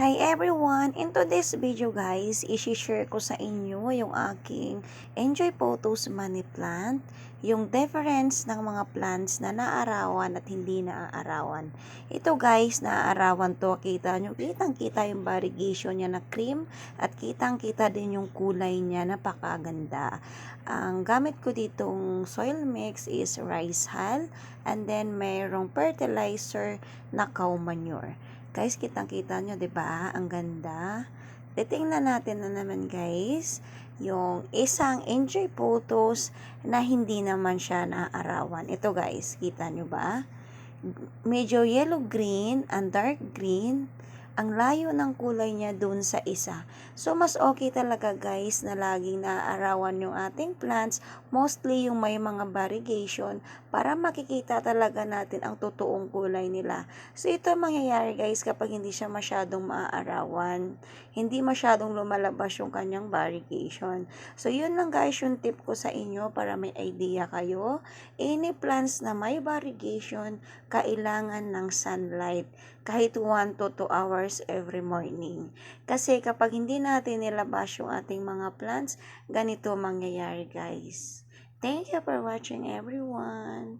Hi everyone! In today's video guys, isi-share ko sa inyo yung aking Enjoy Photos Money Plant, yung difference ng mga plants na naarawan at hindi naaarawan. Ito guys, naaarawan to, kita nyo, kitang kita yung variegation niya na cream at kitang kita din yung kulay niya, napakaganda. Ang gamit ko ditong soil mix is rice hull and then mayroong fertilizer na cow manure. Guys, kitang-kita nyo, ba? Ang ganda. Titingnan natin na naman, guys, yung isang enjoy photos na hindi naman siya naaarawan. Ito, guys, kita nyo ba? Medyo yellow green and dark green. Ang layo ng kulay niya dun sa isa. So, mas okay talaga guys na laging naaarawan yung ating plants. Mostly yung may mga variegation para makikita talaga natin ang totoong kulay nila. So, ito ang mangyayari guys kapag hindi siya masyadong maaarawan. Hindi masyadong lumalabas yung kanyang variegation. So, yun lang guys yung tip ko sa inyo para may idea kayo. Any plants na may variegation, kailangan ng sunlight. Kahit 1 to 2 hours every morning. Kasi kapag hindi natin nilabas yung ating mga plants, ganito mangyayari guys. Thank you for watching everyone.